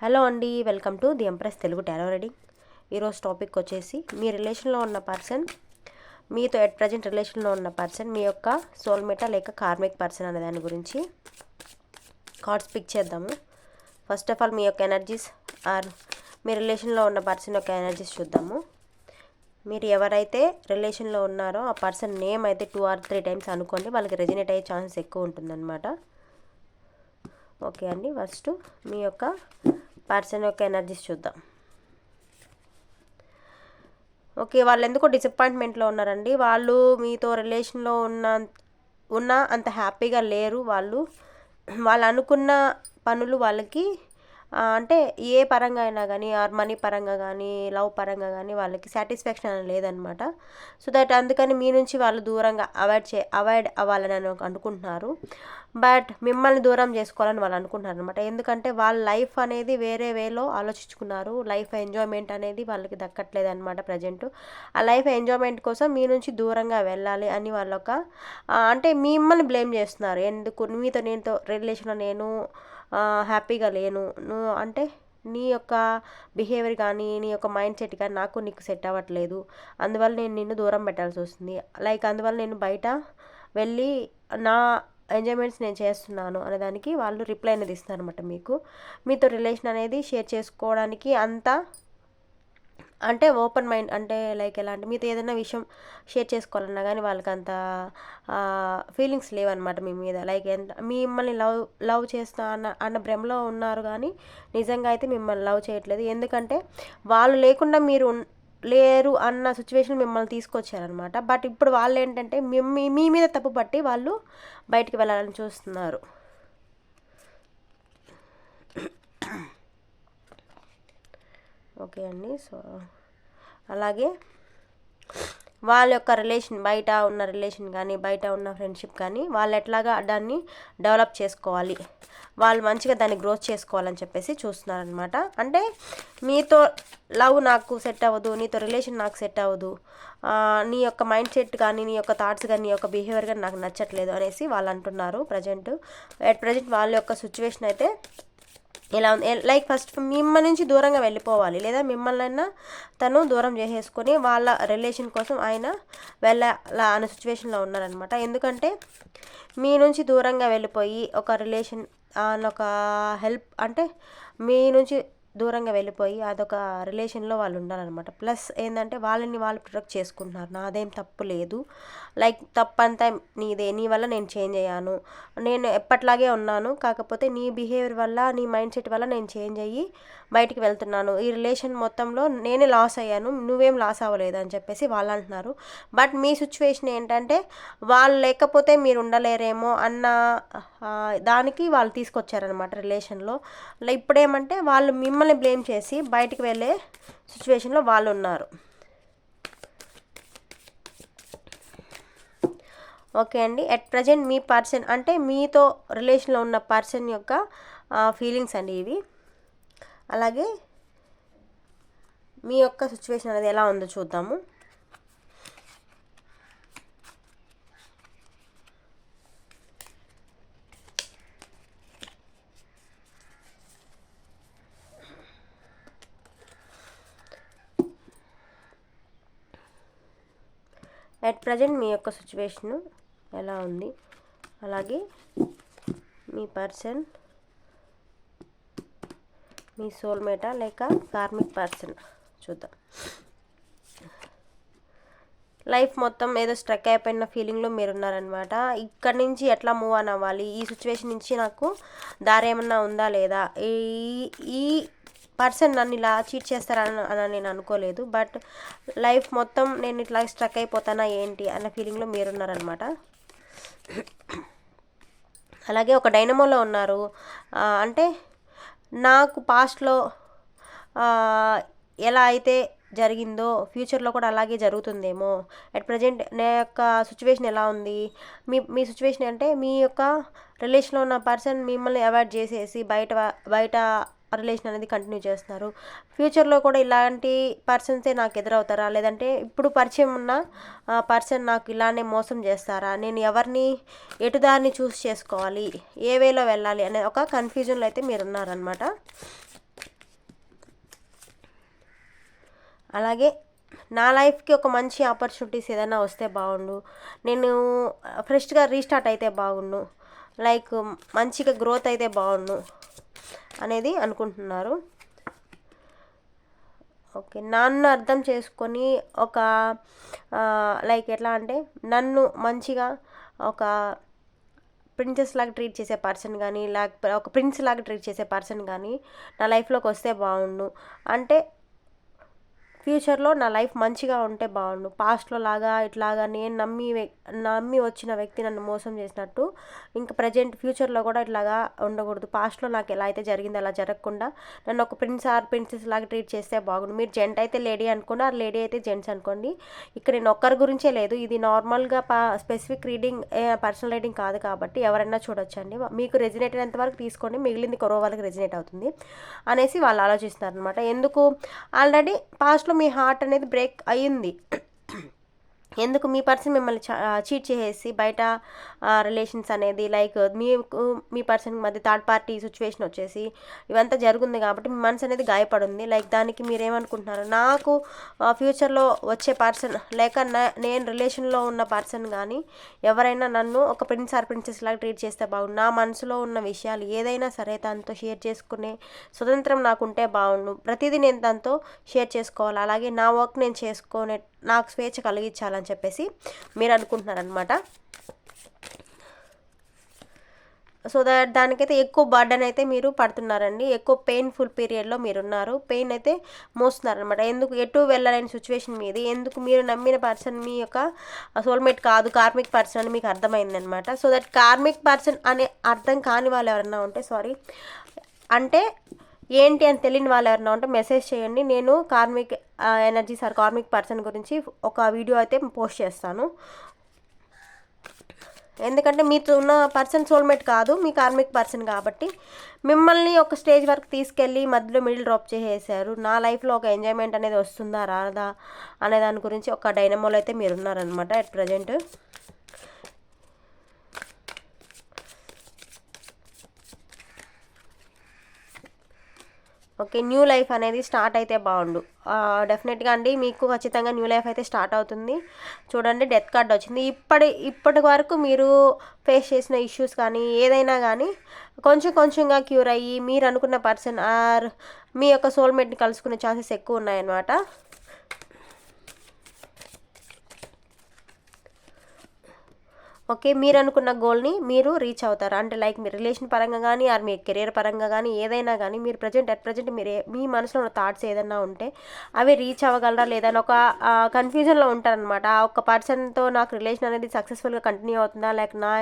Hello అండి welcome to the empress Telugu tarot reading ఈరోజు topic వచ్చేసి మీ రిలేషన్లో ఉన్న పర్సన్ మీతో ఎట్ ప్రజెంట్ రిలేషన్లో ఉన్న పర్సన్ మీ యొక్క సోల్మేటా లేక కార్మిక్ పర్సన్ అనే దాని గురించి కార్డ్స్ పిక్ చేద్దాము. ఫస్ట్ ఆఫ్ ఆల్ మీ యొక్క ఎనర్జీస్ ఆర్ మీ రిలేషన్లో ఉన్న పర్సన్ యొక్క ఎనర్జీస్ చూద్దాము. మీరు ఎవరైతే రిలేషన్లో ఉన్నారో ఆ పర్సన్ నేమ్ అయితే టూ ఆర్ త్రీ టైమ్స్ అనుకోండి వాళ్ళకి రెజినేట్ అయ్యే ఛాన్స్ ఎక్కువ ఉంటుందన్నమాట. ఓకే అండి ఫస్ట్ మీ యొక్క పర్సన్ యొక్క ఎనర్జీస్ చూద్దాం. ఓకే వాళ్ళు ఎందుకో డిసప్పాయింట్మెంట్లో ఉన్నారండి. వాళ్ళు మీతో రిలేషన్లో ఉన్న ఉన్న అంత హ్యాపీగా లేరు. వాళ్ళు వాళ్ళు అనుకున్న పనులు వాళ్ళకి అంటే ఏ పరంగా అయినా కానీ ఆర్ మనీ పరంగా కానీ లవ్ పరంగా కానీ వాళ్ళకి సాటిస్ఫాక్షన్ అనేది లేదనమాట సో దట్ అందుకని మీ నుంచి వాళ్ళు దూరంగా అవాయిడ్ చే అవాయిడ్ అవ్వాలని అనుకుంటున్నారు. బట్ మిమ్మల్ని దూరం చేసుకోవాలని వాళ్ళు అనుకుంటున్నారు అనమాట ఎందుకంటే వాళ్ళ లైఫ్ అనేది వేరే వేలో ఆలోచించుకున్నారు. లైఫ్ ఎంజాయ్మెంట్ అనేది వాళ్ళకి దక్కట్లేదు అనమాట ప్రజెంట్. ఆ లైఫ్ ఎంజాయ్మెంట్ కోసం మీ నుంచి దూరంగా వెళ్ళాలి అని వాళ్ళొక అంటే మిమ్మల్ని బ్లేమ్ చేస్తున్నారు. ఎందుకు? మీతో నేనుతో రిలేషన్లో నేను హ్యాపీగా లేను. నువ్వు అంటే నీ యొక్క బిహేవియర్ కానీ నీ యొక్క మైండ్ సెట్ కానీ నాకు నీకు సెట్ అవ్వట్లేదు. అందువల్ల నేను నిన్ను దూరం పెట్టాల్సి వస్తుంది. లైక్ అందువల్ల నేను బయట వెళ్ళి నా ఎంజాయ్మెంట్స్ నేను చేస్తున్నాను అనే దానికి వాళ్ళు రిప్లై అనేది ఇస్తారు అనమాట మీకు. మీతో రిలేషన్ అనేది షేర్ చేసుకోవడానికి అంత అంటే ఓపెన్ మైండ్ అంటే లైక్ ఎలా అంటే మీతో ఏదైనా విషయం షేర్ చేసుకోవాలన్నా కానీ వాళ్ళకి అంత ఫీలింగ్స్ లేవన్నమాట మీ మీద. లైక్ ఎంత మిమ్మల్ని లవ్ లవ్ చేస్తా అన్న అన్న భ్రమలో ఉన్నారు కానీ నిజంగా అయితే మిమ్మల్ని లవ్ చేయట్లేదు. ఎందుకంటే వాళ్ళు లేకుండా మీరు లేరు అన్న సిచ్యువేషన్ మిమ్మల్ని తీసుకొచ్చారనమాట బట్ ఇప్పుడు వాళ్ళు ఏంటంటే మీ మీ మీద తప్పు పట్టి వాళ్ళు బయటికి వెళ్ళాలని చూస్తున్నారు. ఓకే అండి. సో అలాగే వాళ్ళ యొక్క రిలేషన్ బయట ఉన్న రిలేషన్ కానీ బయట ఉన్న ఫ్రెండ్షిప్ కానీ వాళ్ళు ఎట్లాగా దాన్ని డెవలప్ చేసుకోవాలి వాళ్ళు మంచిగా దాన్ని గ్రోత్ చేసుకోవాలని చెప్పేసి చూస్తున్నారనమాట అంటే మీతో లవ్ నాకు సెట్ అవ్వదు నీతో రిలేషన్ నాకు సెట్ అవ్వదు నీ యొక్క మైండ్ సెట్ కానీ నీ యొక్క థాట్స్ కానీ నీ యొక్క బిహేవియర్ కానీ నాకు నచ్చట్లేదు అనేసి వాళ్ళు అంటున్నారు ప్రజెంట్. అట్ ప్రజెంట్ వాళ్ళ యొక్క సిచ్యువేషన్ అయితే ఇలా లైక్ ఫస్ట్ మిమ్మల్ని నుంచి దూరంగా వెళ్ళిపోవాలి. లేదా మిమ్మల్ని తను దూరం చేసేసుకొని వాళ్ళ రిలేషన్ కోసం ఆయన వెళ్ళాల అనే సిచ్యువేషన్లో ఉన్నారనమాట ఎందుకంటే మీ నుంచి దూరంగా వెళ్ళిపోయి ఒక రిలేషన్ ఒక హెల్ప్ అంటే మీ నుంచి దూరంగా వెళ్ళిపోయి అదొక రిలేషన్లో వాళ్ళు ఉండాలన్నమాట. ప్లస్ ఏంటంటే వాళ్ళని వాళ్ళు ప్రొటెక్ట్ చేసుకుంటున్నారు. నాదేం తప్పు లేదు. లైక్ తప్పంతా నీదే. నీ వల్ల నేను చేంజ్ అయ్యాను. నేను ఎప్పట్లాగే ఉన్నాను. కాకపోతే నీ బిహేవియర్ వల్ల నీ మైండ్ సెట్ వల్ల నేను చేంజ్ అయ్యి బయటికి వెళ్తున్నాను. ఈ రిలేషన్ మొత్తంలో నేనే లాస్ అయ్యాను. నువ్వేం లాస్ అవ్వలేదు అని చెప్పేసి వాళ్ళు అంటున్నారు. బట్ మీ సిచ్యువేషన్ ఏంటంటే వాళ్ళు లేకపోతే మీరు ఉండలేరేమో అన్న దానికి వాళ్ళు తీసుకొచ్చారనమాట రిలేషన్లో. ఇప్పుడేమంటే వాళ్ళు మిమ్మల్ని బ్లేమ్ చేసి బయటికి వెళ్ళే సిచ్యువేషన్లో వాళ్ళు ఉన్నారు. ఓకే అండి. అట్ ప్రజెంట్ మీ పర్సన్ అంటే మీతో రిలేషన్లో ఉన్న పర్సన్ యొక్క ఫీలింగ్స్ అండి ఇవి. అలాగే మీ యొక్క సిచ్యువేషన్ అనేది ఎలా ఉందో చూద్దాము. అట్ ప్రజెంట్ మీ యొక్క సిచ్యువేషను ఎలా ఉంది? అలాగే మీ పర్సన్ మీ సోల్మేటా లేక కార్మిక్ పర్సన్? చూద్దాం. లైఫ్ మొత్తం ఏదో స్ట్రక్ అయిపోయిన ఫీలింగ్లో మీరు ఉన్నారనమాట ఇక్కడి నుంచి ఎట్లా మూవ్ ఆన్ అవ్వాలి? ఈ సిచ్యువేషన్ నుంచి నాకు దారి ఏమన్నా ఉందా లేదా? ఈ ఈ పర్సన్ నన్ను ఇలా చీట్ చేస్తారని అని నేను అనుకోలేదు. బట్ లైఫ్ మొత్తం నేను ఇట్లా స్ట్రక్ అయిపోతానా ఏంటి అన్న ఫీలింగ్లో మీరున్నారనమాట అలాగే ఒక డైనమోలో ఉన్నారు. అంటే నాకు పాస్ట్లో ఎలా అయితే జరిగిందో ఫ్యూచర్లో కూడా అలాగే జరుగుతుందేమో. అట్ ప్రజెంట్ నా యొక్క సిచ్యువేషన్ ఎలా ఉంది? మీ మీ సిచ్యువేషన్ అంటే మీ యొక్క రిలేషన్లో ఉన్న పర్సన్ మిమ్మల్ని అవాయిడ్ చేసేసి బయట బయట రిలేషన్ అనేది కంటిన్యూ చేస్తున్నారు. ఫ్యూచర్లో కూడా ఇలాంటి పర్సన్సే నాకు ఎదురవుతారా? లేదంటే ఇప్పుడు పరిచయం ఉన్న పర్సన్ నాకు ఇలానే మోసం చేస్తారా? నేను ఎవరిని ఎటుదారిని చూస్ చేసుకోవాలి? ఏ వేలో వెళ్ళాలి? అనే ఒక కన్ఫ్యూజన్లో అయితే మీరు ఉన్నారనమాట అలాగే నా లైఫ్కి ఒక మంచి ఆపర్చునిటీస్ ఏదైనా వస్తే బాగుండు. నేను ఫ్రెష్గా రీస్టార్ట్ అయితే బాగుండు. లైక్ మంచిగా గ్రోత్ అయితే బాగుండు. అనేది అనుకుంటున్నారు. ఓకే నన్ను అర్థం చేసుకొని ఒక లైక్ ఎట్లా అంటే నన్ను మంచిగా ఒక ప్రిన్సెస్ లాగా ట్రీట్ చేసే పర్సన్ కానీ లేకపోతే ఒక ప్రిన్స్ లాగా ట్రీట్ చేసే పర్సన్ కానీ నా లైఫ్లోకి వస్తే బాగుండు. అంటే ఫ్యూచర్లో నా లైఫ్ మంచిగా ఉంటే బాగుండు. పాస్ట్లో లాగా ఇట్లాగా నేను నమ్మి నమ్మి వచ్చిన వ్యక్తి నన్ను మోసం చేసినట్టు. ఇంకా ప్రజెంట్ ఫ్యూచర్లో కూడా ఇట్లాగా ఉండకూడదు. పాస్ట్లో నాకు ఎలా అయితే జరిగింది అలా జరగకుండా నన్ను ఒక ప్రిన్స్ ఆర్ ప్రిన్సెస్ లాగా ట్రీట్ చేస్తే బాగుండు. మీరు జెంట్ అయితే లేడీ అనుకోండి ఆర్ లేడీ అయితే జెంట్స్ అనుకోండి. ఇక్కడ నేను ఒక్కరి గురించే లేదు. ఇది నార్మల్గా పా స్పెసిఫిక్ రీడింగ్ పర్సనల్ రీడింగ్ కాదు కాబట్టి ఎవరైనా చూడొచ్చండి మీకు రెజినేట్ అయినంత వరకు తీసుకోండి. మిగిలింది కొరవ వాళ్ళకి రెజినేట్ అవుతుంది అనేసి వాళ్ళు ఆలోచిస్తారు అనమాట ఎందుకు? ఆల్రెడీ పాస్ట్లో మీ హార్ట్ అనేది బ్రేక్ అయ్యింది. ఎందుకు మీ పర్సన్ మిమ్మల్ని చీట్ చేసేసి బయట రిలేషన్స్ అనేది లైక్ మీకు మీ పర్సన్ మధ్య థర్డ్ పార్టీ సిచ్యువేషన్ వచ్చేసి ఇవంతా జరుగుంది కాబట్టి మీ మనసు అనేది గాయపడింది. లైక్ దానికి మీరేమనుకుంటున్నారు? నాకు ఫ్యూచర్లో వచ్చే పర్సన్ లేక నేను రిలేషన్లో ఉన్న పర్సన్ కానీ ఎవరైనా నన్ను ఒక ప్రిన్స్ ఆర్ ప్రిన్సెస్ లాగా ట్రీట్ చేస్తే బాగుండు. నా మనసులో ఉన్న విషయాలు ఏదైనా సరే తనతో షేర్ చేసుకునే స్వతంత్రం నాకు ఉంటే బాగుండు. ప్రతిదీ నేను తనతో షేర్ చేసుకోవాలి. అలాగే నా వర్క్ నేను చేసుకునే నాకు స్వేచ్ఛ కలిగించాలని చెప్పేసి మీరు అనుకుంటున్నారనమాట సో దట్ దానికైతే ఎక్కువ బర్డన్ అయితే మీరు పడుతున్నారండి. ఎక్కువ పెయిన్ఫుల్ పీరియడ్లో మీరు ఉన్నారు పెయిన్ అయితే మోస్తున్నారనమాట ఎందుకు ఎటు వెళ్ళలేని సిచ్యువేషన్ మీది. ఎందుకు మీరు నమ్మిన పర్సన్ మీ యొక్క సోల్మేట్ కాదు కార్మిక్ పర్సన్ అని మీకు అర్థమైందనమాట సో దట్ కార్మిక్ పర్సన్ అనే అర్థం కాని వాళ్ళు ఎవరన్నా ఉంటే సారీ అంటే ఏంటి అని తెలియని వాళ్ళు ఎవరైనా ఉంటే మెసేజ్ చేయండి. నేను karmic energy sir karmic person గురించి ఒక వీడియో అయితే పోస్ట్ చేస్తాను. ఎందుకంటే మీతో ఉన్న పర్సన్ సోల్మేట్ కాదు మీ కార్మిక్ పర్సన్ కాబట్టి. మిమ్మల్ని ఒక స్టేజ్ వరకు తీసుకెళ్ళి మధ్యలో మిడిల్ డ్రాప్ చేసేసారు. నా లైఫ్లో ఒక ఎంజాయ్మెంట్ అనేది వస్తుందా రాదా అనే దాని గురించి ఒక డైనమోలో అయితే మీరు ఉన్నారనమాట at present okay new life అనేది స్టార్ట్ అయితే బాగుండు. డెఫినెట్గా అండి మీకు ఖచ్చితంగా న్యూ లైఫ్ అయితే స్టార్ట్ అవుతుంది. చూడండి డెత్ కార్డ్ వచ్చింది. ఇప్పటి ఇప్పటి వరకు మీరు ఫేస్ చేసిన ఇష్యూస్ కానీ ఏదైనా కానీ కొంచెం కొంచెంగా క్యూర్ అయ్యి మీరు అనుకున్న పర్సన్ ఆర్ మీ యొక్క సోల్మేట్ని కలుసుకునే ఛాన్సెస్ ఎక్కువ ఉన్నాయన్నమాట. ఓకే మీరు అనుకున్న గోల్ని మీరు రీచ్ అవుతారు? అంటే లైక్ మీ రిలేషన్ పరంగా కానీ ఆర్ మీ కెరీర్ పరంగా కానీ ఏదైనా కానీ మీరు ప్రజెంట్ అట్ ప్రజెంట్ మీరు మీ మనసులో ఉన్న థాట్స్ ఏదైనా ఉంటే అవి రీచ్ అవ్వగలరా లేదా ఒక కన్ఫ్యూజన్లో ఉంటారనమాట ఆ ఒక పర్సన్తో నాకు రిలేషన్ అనేది సక్సెస్ఫుల్గా కంటిన్యూ అవుతుందా? లేక నా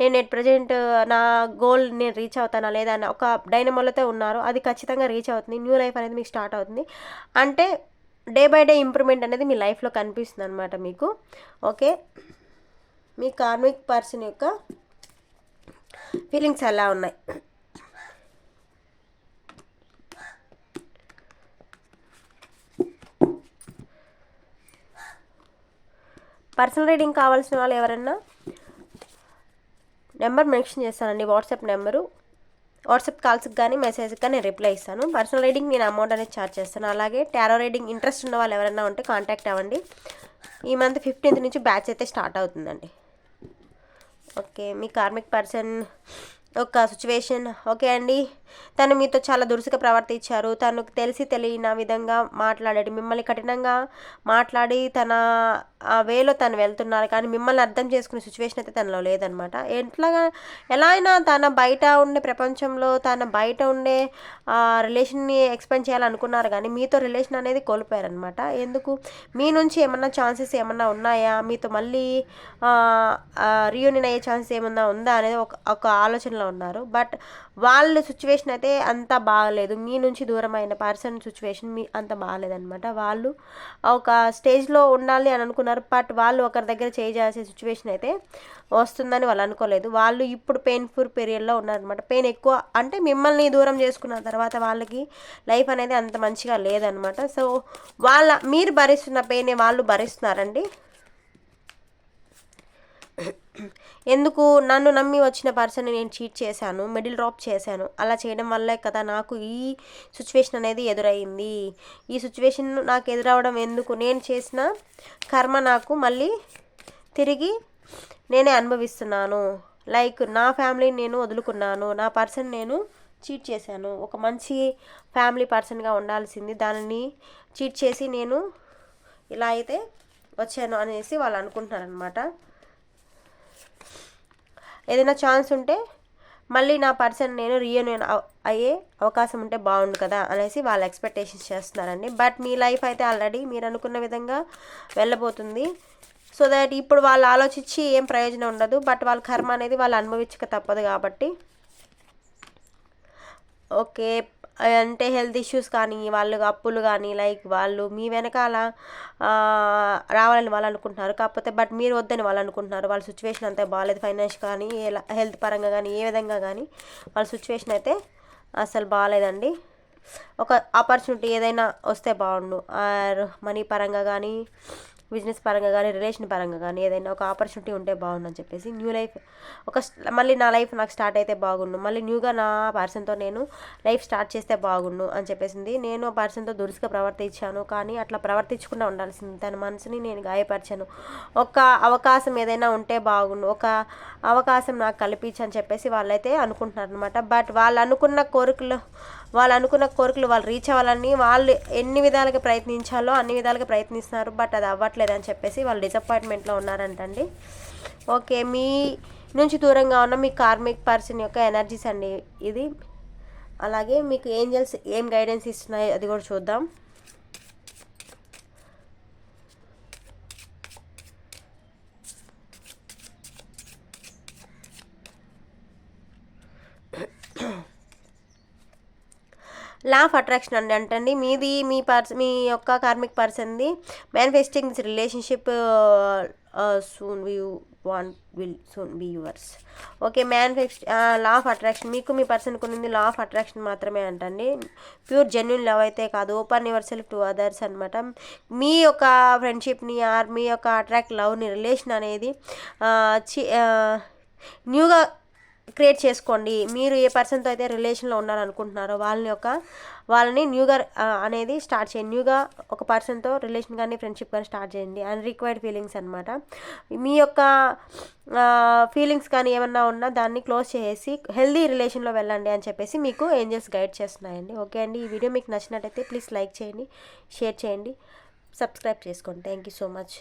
నేను ఎట్ ప్రజెంట్ నా గోల్ నేను రీచ్ అవుతానా లేదా అని ఒక డైనమోలతో ఉన్నారు. అది ఖచ్చితంగా రీచ్ అవుతుంది. న్యూ లైఫ్ అనేది మీకు స్టార్ట్ అవుతుంది. అంటే డే బై డే ఇంప్రూవ్మెంట్ అనేది మీ లైఫ్లో కనిపిస్తుంది అనమాట మీకు. ఓకే? మీ కార్మిక్ పర్సన్ యొక్క ఫీలింగ్స్ ఎలా ఉన్నాయి? పర్సనల్ రీడింగ్ కావాల్సిన వాళ్ళు ఎవరన్నా? నెంబర్ మెన్షన్ చేస్తానండి వాట్సాప్ నెంబరు వాట్సాప్ కాల్స్కి కానీ మెసేజ్కి కానీ నేను రిప్లై ఇస్తాను. పర్సనల్ రీడింగ్ నేను అమౌంట్ అనేది ఛార్జ్ చేస్తాను. అలాగే టారో రీడింగ్ ఇంట్రెస్ట్ ఉన్న వాళ్ళు ఎవరైనా ఉంటే కాంటాక్ట్ అవ్వండి. ఈ మంత్ ఫిఫ్టీన్త్ నుంచి బ్యాచ్ అయితే స్టార్ట్ అవుతుందండి. ఓకే మీ కార్మిక్ పర్సన్ ఒక సిచ్యువేషన్ ఓకే అండి. తను మీతో చాలా దురుసుగా ప్రవర్తించారు. తను తెలిసి తెలియని విధంగా మాట్లాడాడు. మిమ్మల్ని కఠినంగా మాట్లాడి తన ఆ వేలో తను వెళ్తున్నారు. కానీ మిమ్మల్ని అర్థం చేసుకునే సిచ్యువేషన్ అయితే తనలో లేదనమాట ఎట్లాగా ఎలా అయినా తన బయట ఉండే ప్రపంచంలో తన బయట ఉండే రిలేషన్ని ఎక్స్పెండ్ చేయాలనుకున్నారు. కానీ మీతో రిలేషన్ అనేది కోల్పోయారనమాట ఎందుకు? మీ నుంచి ఏమన్నా ఛాన్సెస్ ఏమన్నా ఉన్నాయా? మీతో మళ్ళీ రీయూనియన్ అయ్యే ఛాన్సెస్ ఏమన్నా ఉందా? అనేది ఒక ఒక ఆలోచనలో ఉన్నారు. బట్ వాళ్ళ సిచ్యువేషన్ అయితే అంత బాగలేదు. మీ నుంచి దూరం అయిన పర్సన్ సిచ్యువేషన్ మీ అంత బాగాలేదనమాట వాళ్ళు ఒక స్టేజ్లో ఉండాలి అని అనుకున్నారు బట్ వాళ్ళు ఒకరి దగ్గర చేయాల్సే సిచ్యువేషన్ అయితే వస్తుందని వాళ్ళు అనుకోలేదు. వాళ్ళు ఇప్పుడు పెయిన్ఫుల్ పీరియడ్లో ఉన్నారనమాట పెయిన్ ఎక్కువ అంటే మిమ్మల్ని దూరం చేసుకున్న తర్వాత వాళ్ళకి లైఫ్ అనేది అంత మంచిగా లేదనమాట సో వాళ్ళ మీరు భరిస్తున్న పెయిన్ వాళ్ళు భరిస్తున్నారండి? ఎందుకు నన్ను నమ్మి వచ్చిన పర్సన్ నేను చీట్ చేశాను మిడిల్ డ్రాప్ చేశాను. అలా చేయడం వల్లే కదా నాకు ఈ సిచ్యువేషన్ అనేది ఎదురైంది ఈ సిచ్యువేషన్ నాకు ఎదురవడం ఎందుకు? నేను చేసిన కర్మ నాకు మళ్ళీ తిరిగి నేనే అనుభవిస్తున్నాను. లైక్ నా ఫ్యామిలీని నేను వదులుకున్నాను. నా పర్సన్ నేను చీట్ చేశాను. ఒక మంచి ఫ్యామిలీ పర్సన్గా ఉండాల్సింది. దానిని చీట్ చేసి నేను ఇలా అయితే వచ్చాను అనేసి వాళ్ళు అనుకుంటున్నారు అనమాట ఏదైనా ఛాన్స్ ఉంటే మళ్ళీ నా పర్సన్ నేను రీయూనియన్ అయ్యే అవకాశం ఉంటే బాగుండు కదా అనేసి వాళ్ళు ఎక్స్పెక్టేషన్స్ చేస్తున్నారండి. బట్ మీ లైఫ్ అయితే ఆల్రెడీ మీరు అనుకున్న విధంగా వెళ్ళబోతుంది. సో దట్ ఇప్పుడు వాళ్ళు ఆలోచించి ఏం ప్రయోజనం ఉండదు. బట్ వాళ్ళ కర్మ అనేది వాళ్ళు అనుభవించక తప్పదు కాబట్టి. ఓకే అంటే హెల్త్ ఇష్యూస్ కానీ వాళ్ళు అప్పులు కానీ లైక్ వాళ్ళు మీ వెనకాల రావాలని వాళ్ళు అనుకుంటున్నారు. కాకపోతే బట్ మీరు వద్దని వాళ్ళు అనుకుంటున్నారు. వాళ్ళ సిచ్యువేషన్ అంతా బాగాలేదు ఫైనాన్స్ కానీ ఎలా హెల్త్ పరంగా కానీ ఏ విధంగా కానీ వాళ్ళ సిచ్యువేషన్ అయితే అసలు బాగాలేదండి. ఒక ఆపర్చునిటీ ఏదైనా వస్తే బాగుండు. ఆర్ మనీ పరంగా కానీ బిజినెస్ పరంగా కానీ రిలేషన్ పరంగా కానీ ఏదైనా ఒక ఆపర్చునిటీ ఉంటే బాగుండు చెప్పేసి న్యూ లైఫ్ ఒక మళ్ళీ నా లైఫ్ నాకు స్టార్ట్ అయితే బాగుండు. మళ్ళీ న్యూగా నా పర్సన్తో నేను లైఫ్ స్టార్ట్ చేస్తే బాగుండు అని చెప్పేసింది. నేను ఆ పర్సన్తో దురుసుగా ప్రవర్తించాను. కానీ అట్లా ప్రవర్తించకుండా ఉండాల్సింది. తన మనసుని నేను గాయపరిచాను. ఒక అవకాశం ఏదైనా ఉంటే బాగుండు. ఒక అవకాశం నాకు కల్పించని చెప్పేసి వాళ్ళైతే అనుకుంటున్నారు అనమాట బట్ వాళ్ళు అనుకున్న కోరికలు వాళ్ళు అనుకున్న కోరికలు వాళ్ళు రీచ్ అవ్వాలని వాళ్ళు ఎన్ని విధాలుగా ప్రయత్నించాలో అన్ని విధాలుగా ప్రయత్నిస్తున్నారు బట్ అది అవ్వట్లేదు అని చెప్పేసి వాళ్ళు డిసప్పాయింట్మెంట్లో ఉన్నారంటండి. ఓకే మీ నుంచి దూరంగా ఉన్న మీ కార్మిక్ పర్సన్ యొక్క ఎనర్జీస్ అండి ఇది. అలాగే మీకు ఏంజల్స్ ఏం గైడెన్స్ ఇస్తున్నాయి అది కూడా చూద్దాం. లా ఆఫ్ అట్రాక్షన్ అండి అంటండి. మీది మీ పర్స్ మీ యొక్క karmic పర్సన్ది manifesting relationship soon you want will soon be yours okay manifest law of attraction మీకు మీ పర్సన్ కొనింది లా ఆఫ్ అట్రాక్షన్ మాత్రమే అంటండి. ప్యూర్ జెన్యున్ లవ్ అయితే కాదు. Open your self to others అనమాట మీ యొక్క ఫ్రెండ్షిప్ని ఆర్ మీ యొక్క అట్రాక్ట్ లవ్ని రిలేషన్ అనేది uh, న్యూగా క్రియేట్ చేసుకోండి. మీరు ఏ పర్సన్తో అయితే రిలేషన్లో ఉన్నారనుకుంటున్నారో వాళ్ళని యొక్క వాళ్ళని న్యూగా అనేది స్టార్ట్ చేయండి. న్యూగా ఒక పర్సన్తో రిలేషన్ కానీ ఫ్రెండ్షిప్ కానీ స్టార్ట్ చేయండి. అన్రిక్వైర్డ్ ఫీలింగ్స్ అనమాట మీ యొక్క ఫీలింగ్స్ కానీ ఏమన్నా ఉన్నా దాన్ని క్లోజ్ చేసి హెల్దీ రిలేషన్లో వెళ్ళండి అని చెప్పేసి మీకు ఏంజల్స్ గైడ్ చేస్తున్నాయండి. ఓకే అండి. ఈ వీడియో మీకు నచ్చినట్టయితే ప్లీజ్ లైక్ చేయండి షేర్ చేయండి సబ్స్క్రైబ్ చేసుకోండి. Thank you so much.